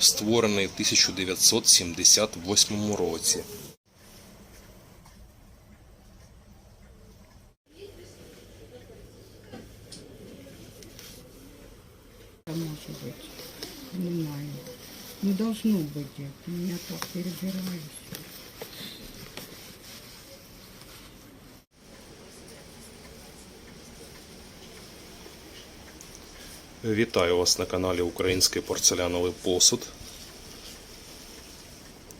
Створений в 1978 році. Это может быть. Понимаю. Не должно быть это. Я так перебираюсь. Вітаю вас на каналі Український порцеляновий посуд.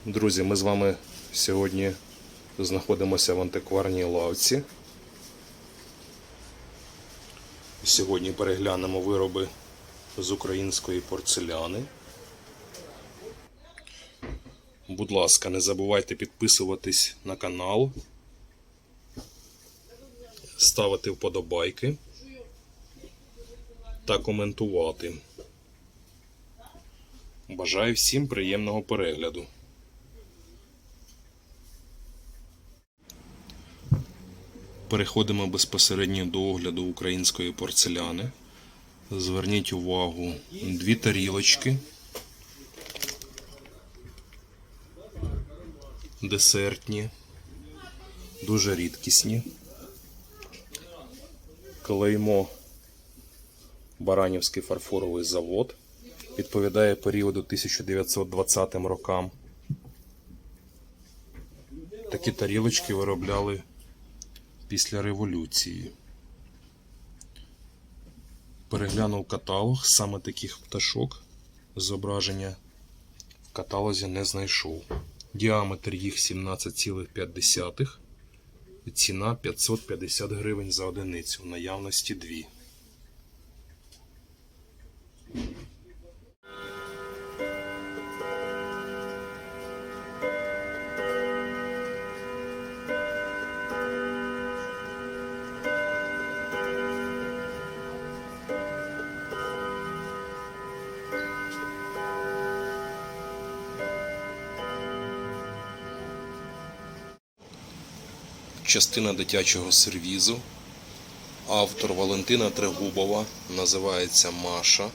Друзі, ми з вами сьогодні знаходимося в антикварній лавці. Сьогодні переглянемо вироби з української порцеляни. Будь ласка, не забувайте підписуватись на канал, ставити вподобайки та коментувати. Бажаю всім приємного перегляду. Переходимо безпосередньо до огляду української порцеляни. Зверніть увагу, дві тарілочки, десертні, дуже рідкісні. Клеймо Баранівський фарфоровий завод. Відповідає періоду 1920 рокам. Такі тарілочки виробляли після революції. Переглянув каталог, саме таких пташок зображення в каталозі не знайшов. Діаметр їх 17,5. Ціна 550 гривень за одиницю. В наявності дві. Частина дитячого сервізу. Автор Валентина Трегубова називається Маша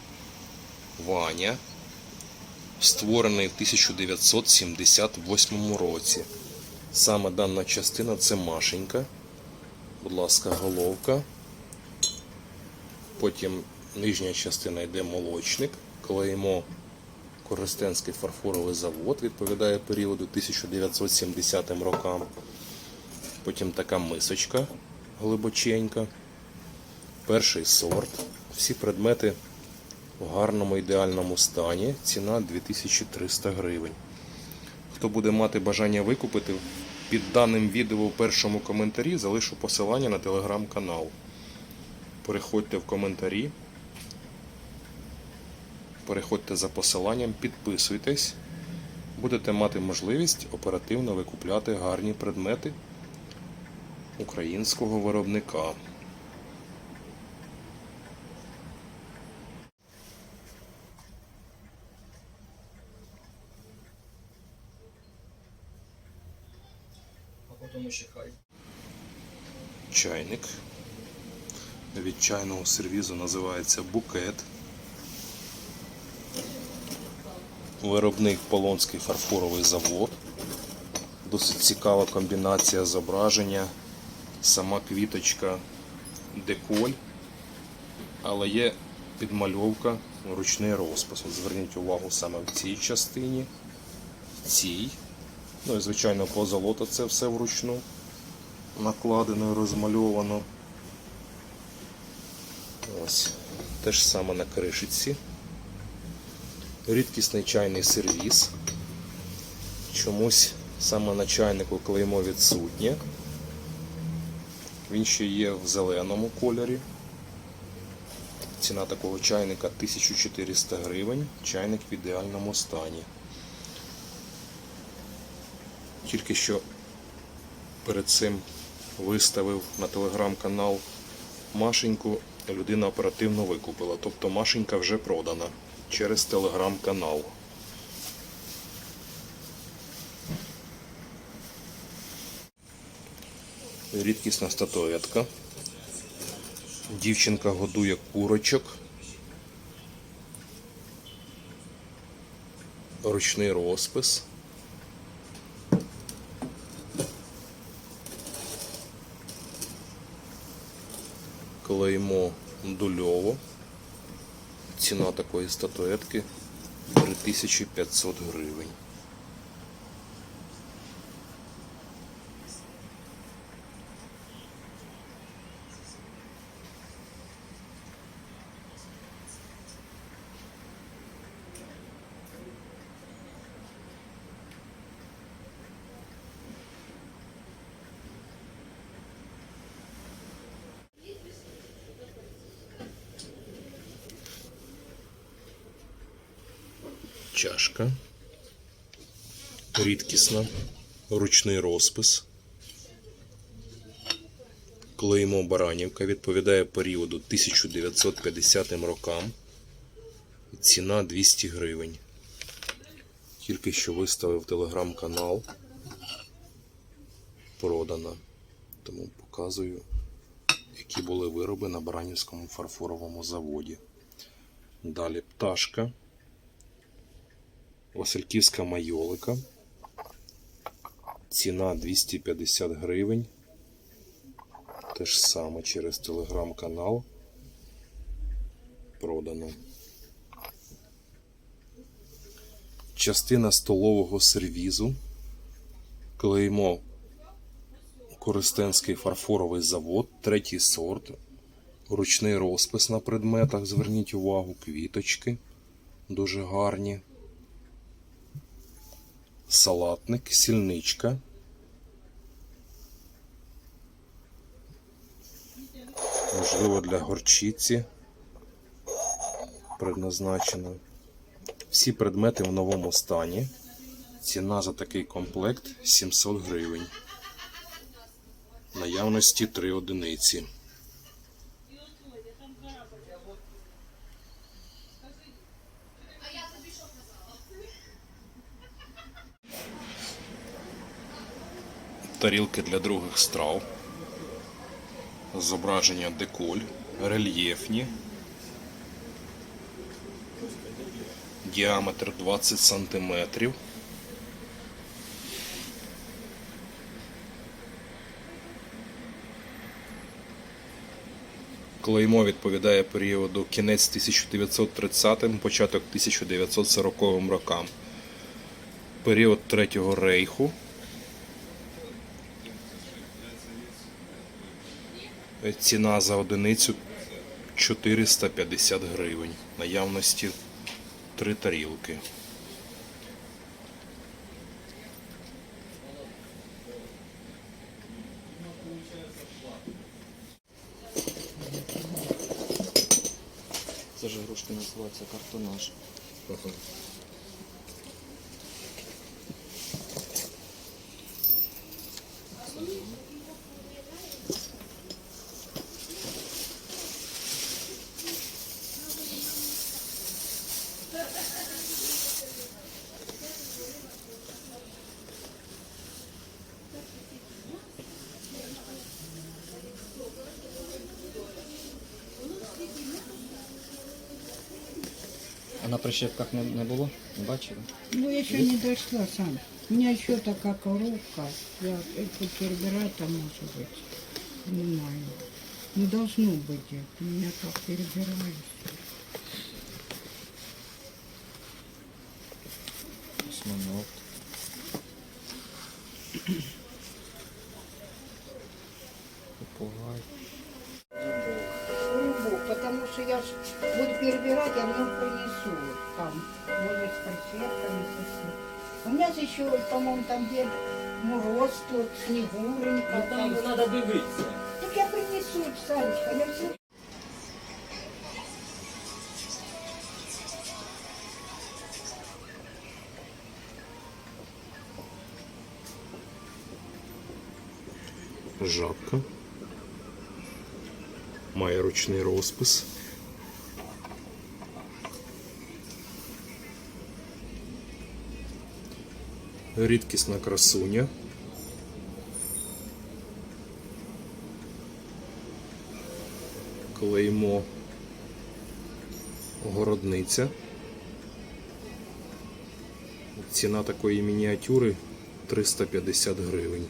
Ваня. Створений в 1978 році. Саме дана частина це Машенька. Будь ласка, головка. Потім нижня частина йде молочник. Клеймо Коростенський фарфоровий завод відповідає періоду 1970 рокам. Потім така мисочка глибоченька. Перший сорт. Всі предмети в гарному ідеальному стані. Ціна 2300 гривень. Хто буде мати бажання викупити, під даним відео в першому коментарі залишу посилання на телеграм-канал. Переходьте в коментарі. Переходьте за посиланням, підписуйтесь. Будете мати можливість оперативно викупляти гарні предмети українського виробника. а ще хай. Чайник. Від чайного сервізу називається букет. Виробник Полонський фарфоровий завод. Досить цікава комбінація зображення. Сама квіточка деколь, але є підмальовка ручний розпис. От Зверніть увагу саме в цій частині, цій. Ну і звичайно позолота це все вручну накладено і розмальовано. Ось. Те ж саме на кришиці. Рідкісний чайний сервіс. Чомусь саме на чайнику клеймо відсутнє. Він ще є в зеленому кольорі. Ціна такого чайника 1400 гривень. Чайник в ідеальному стані. Тільки що перед цим виставив на телеграм-канал Машеньку, людина оперативно викупила. Тобто Машенька вже продана. через телеграм-канал. Рідкісна статуетка. Дівчинка годує курочок. Ручний розпис. Клеймо дульово. Ціна такої статуетки 3500 гривень. Чашка. Рідкісна. Ручний розпис. Клеймо Баранівка відповідає періоду 1950 рокам. Ціна 200 гривень. Тільки що виставив телеграм-канал. Продана. Тому показую, які були вироби на Баранівському фарфоровому заводі. Далі пташка. Васильківська майолика. Ціна 250 гривень. Те ж саме через телеграм-канал. Продано. Частина столового сервізу. Клеймо Користенський фарфоровий завод, третій сорт. Ручний розпис на предметах. Зверніть увагу, квіточки. Дуже гарні салатник, сільничка. Можливо, для горчиці предназначено. Всі предмети в новому стані. Ціна за такий комплект 700 гривень. Наявності 3 одиниці. Тарілки для других страв, зображення деколь, рельєфні, діаметр 20 см. Клеймо відповідає періоду кінець 1930 початок 1940 рокам. Період Третього рейху. Ціна за одиницю 450 гривень. Наявності три тарілки. Це ж ігрушки називаються картонаж. А прищепках не, не було? Не бачили? Ну, я еще не дошла сам. У меня еще такая коробка. Я это перебирать там, может быть. Не знаю. Не должно быть это. У меня так перебираю. Осьминог. Попугай. Потому что я ж буду перебирать, я в нем принесу. Там, может, с конфетками, со всем. У меня же еще, по-моему, там где мороз тут, снегуренька. Там треба дивитися. Так я принесу, Санечка, я все Жабка. Має ручний розпис. Рідкісна красуня. Клеймо городниця. Ціна такої мініатюри 350 гривень.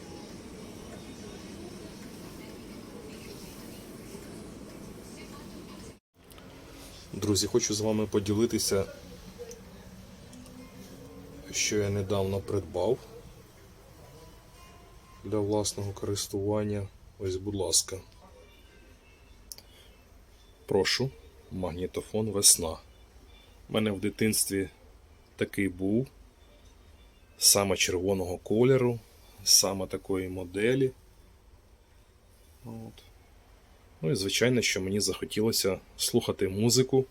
Друзі, хочу з вами поділитися, що я недавно придбав для власного користування. Ось, будь ласка. Прошу, магнітофон весна. У мене в дитинстві такий був. Саме червоного кольору, саме такої моделі. От. Ну і звичайно, що мені захотілося слухати музику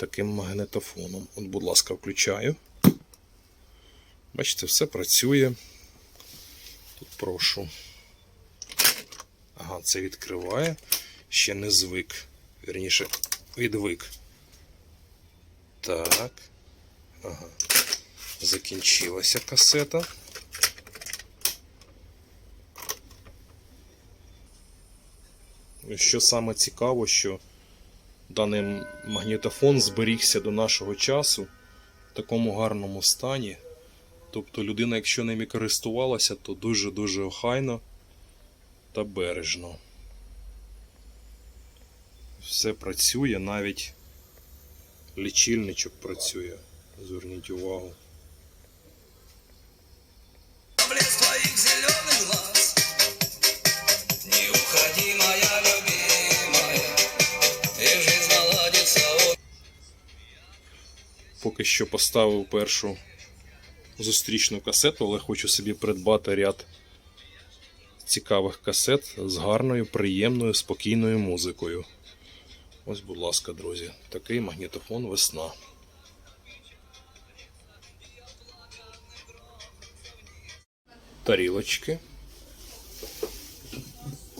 таким магнітофоном. От, будь ласка, включаю. Бачите, все працює. Тут прошу. Ага, це відкриває. Ще не звик. Вірніше, відвик. Так. Ага. Закінчилася касета. Що саме цікаво, що даний магнітофон зберігся до нашого часу в такому гарному стані. Тобто людина, якщо ними користувалася, то дуже-дуже охайно та бережно. Все працює, навіть лічильничок працює. Зверніть увагу. Поки що поставив першу зустрічну касету, але хочу собі придбати ряд цікавих касет з гарною, приємною, спокійною музикою. Ось, будь ласка, друзі, такий магнітофон весна. Тарілочки.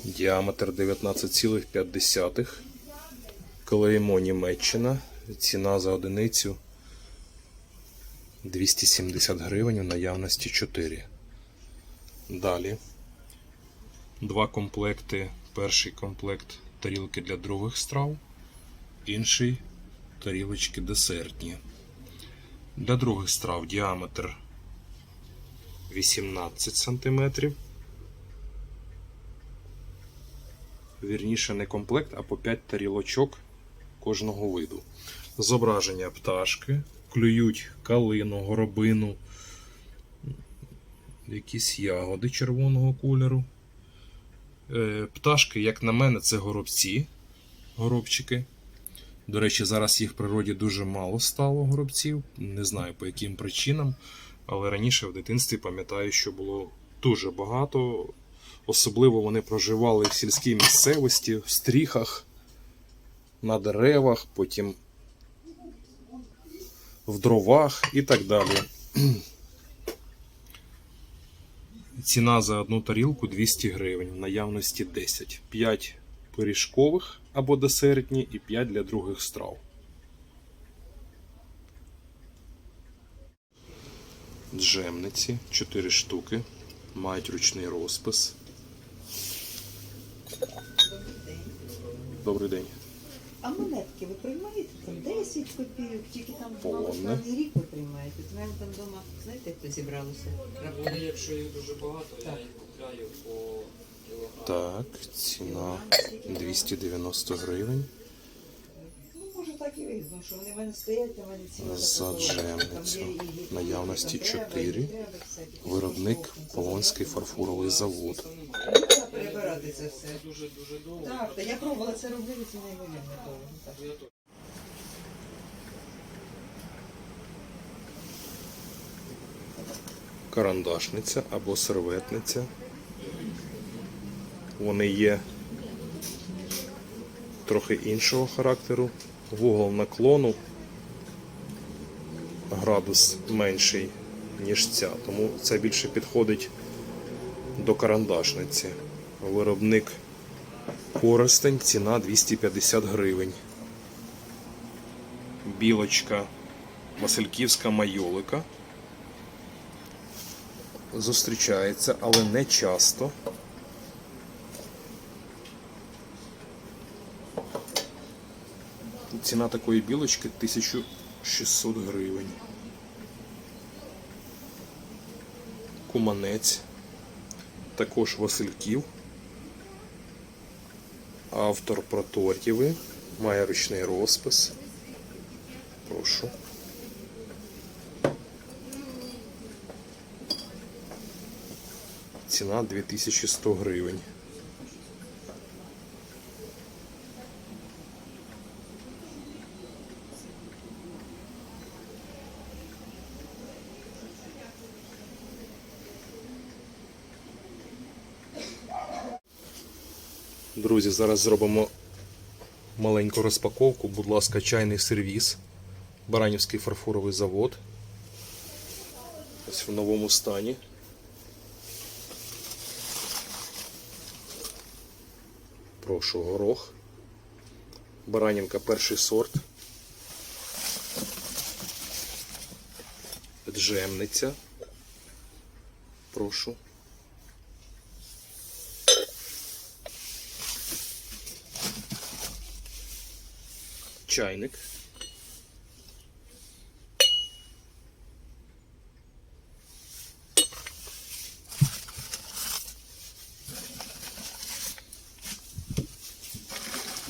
Діаметр 19,5. Клеймо Німеччина. Ціна за одиницю 270 гривень у наявності 4. Далі. Два комплекти. Перший комплект тарілки для других страв, інший тарілочки десертні. Для других страв діаметр 18 см. Вірніше не комплект, а по 5 тарілочок кожного виду. Зображення пташки, клюють калину, горобину, якісь ягоди червоного кольору. Е, Пташки, як на мене, це горобці, горобчики. До речі, зараз їх в природі дуже мало стало горобців. Не знаю по яким причинам, але раніше в дитинстві пам'ятаю, що було дуже багато. Особливо вони проживали в сільській місцевості, в стріхах, на деревах, потім в дровах і так далі. Ціна за одну тарілку 200 гривень, в наявності 10. 5 пиріжкових або десертні і 5 для других страв. Джемниці 4 штуки. Мають ручний розпис. Добрий день. А монетки ви приймаєте? Там 10 копійок, тільки там Полонне. останній рік ви приймаєте. У мене там вдома, знаєте, хто зібралося? Вони, якщо їх дуже багато, я їх купляю по кілограму. Так, ціна 290 гривень. Ну, може так і видно, що вони в мене стоять, а мене ціла За джемницю. Наявності там треба, і чотири. треба, всякі. Виробник Полонський фарфоровий завод. Ну, перебирати це все. Дуже дуже довго. Так, та я пробувала це робити, це неймовірно довго. Я карандашниця або серветниця. Вони є трохи іншого характеру. Вугол наклону градус менший, ніж ця, тому це більше підходить до карандашниці. Виробник Коростень, ціна 250 гривень. Білочка Васильківська майолика. Зустрічається, але не часто. Ціна такої білочки 1600 гривень. Куманець. Також Васильків. Автор Протортєви. Має ручний розпис. Прошу. Ціна 2100 гривень. Друзі, зараз зробимо маленьку розпаковку. Будь ласка, чайний сервіс. Баранівський фарфоровий завод. Ось в новому стані. Прошу горох. Баранівка перший сорт. Джемниця. Прошу. Чайник.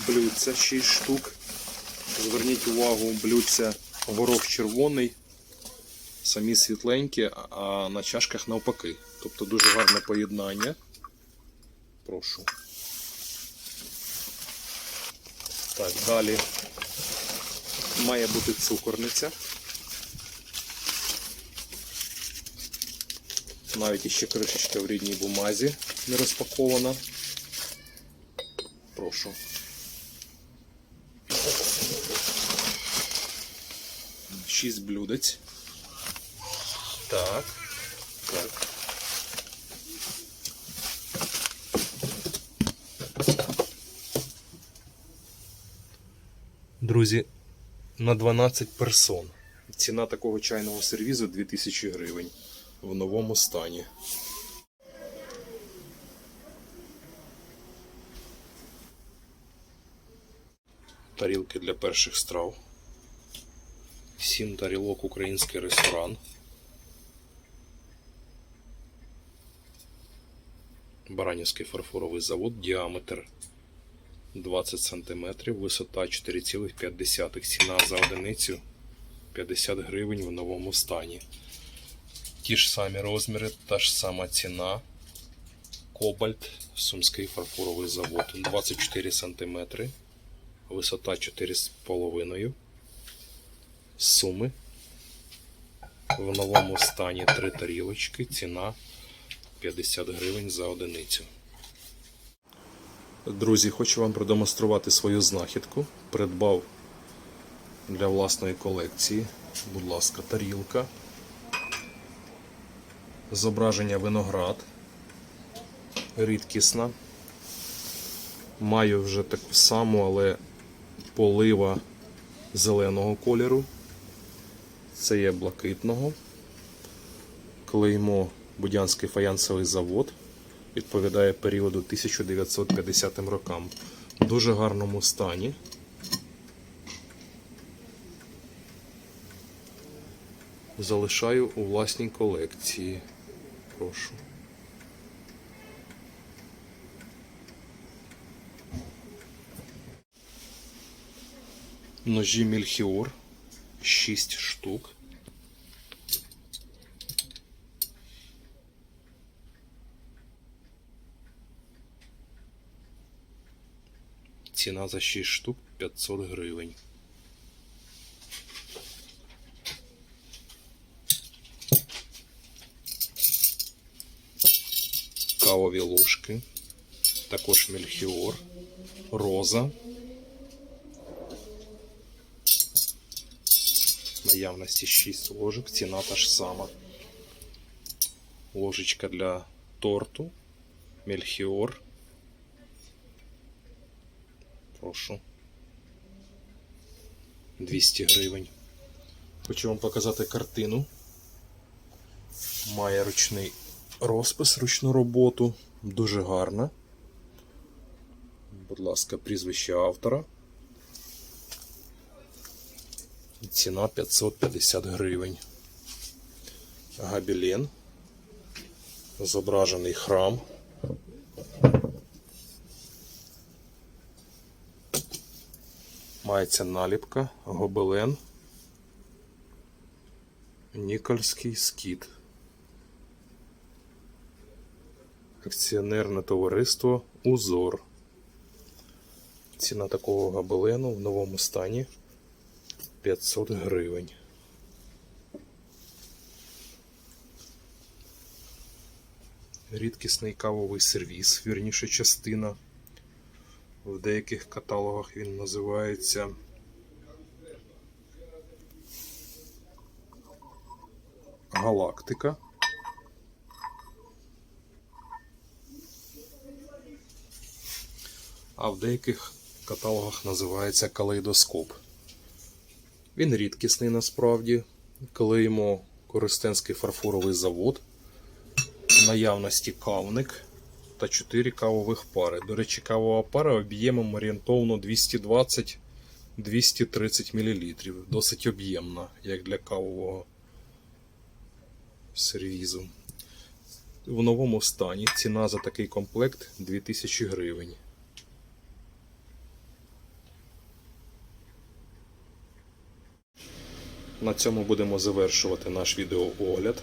Блюдця 6 штук. Зверніть увагу, блюдця горох червоний, самі світленькі, а на чашках навпаки. Тобто дуже гарне поєднання. Прошу. Так, далі має бути цукорниця. Навіть іще кришечка в рідній бумазі не розпакована. Прошу. Шість блюдець. Так. Друзі, на 12 персон. Ціна такого чайного сервізу 2000 гривень в новому стані. Тарілки для перших страв. Сім тарілок український ресторан. Баранівський фарфоровий завод, діаметр 20 см, висота 4,5. Ціна за одиницю 50 гривень в новому стані. Ті ж самі розміри, та ж сама ціна. Кобальт, Сумський фарфоровий завод 24 см, висота 4,5 Суми. В новому стані 3 тарілочки, ціна 50 гривень за одиницю. Друзі, хочу вам продемонструвати свою знахідку. Придбав для власної колекції. Будь ласка, тарілка. Зображення виноград. Рідкісна. Маю вже таку саму, але полива зеленого кольору. Це є блакитного. Клеймо Будянський фаянсовий завод відповідає періоду 1950 рокам. В дуже гарному стані. Залишаю у власній колекції. Прошу. Ножі Мельхіор 6 штук. Ціна за 6 штук 500 гривень. Кавові ложки. Також мельхіор. Роза. Наявності 6 ложок. Ціна та ж сама. Ложечка для торту. Мельхіор. Прошу. 200 гривень. Хочу вам показати картину. Має ручний розпис, ручну роботу. Дуже гарна. Будь ласка, прізвище автора. Ціна 550 гривень. Габілен. Зображений храм. Мається наліпка, гобелен, Нікольський скіт. Акціонерне товариство Узор. Ціна такого гобелену в новому стані 500 гривень. Рідкісний кавовий сервіс, вірніше частина. В деяких каталогах він називається Галактика. А в деяких каталогах називається калейдоскоп. Він рідкісний насправді. Клеїмо Коростенський фарфоровий завод. Наявності кавник та 4 кавових пари. До речі, кавова пара об'ємом орієнтовно 220-230 мл. Досить об'ємна, як для кавового сервізу. В новому стані ціна за такий комплект 2000 гривень. На цьому будемо завершувати наш відеоогляд.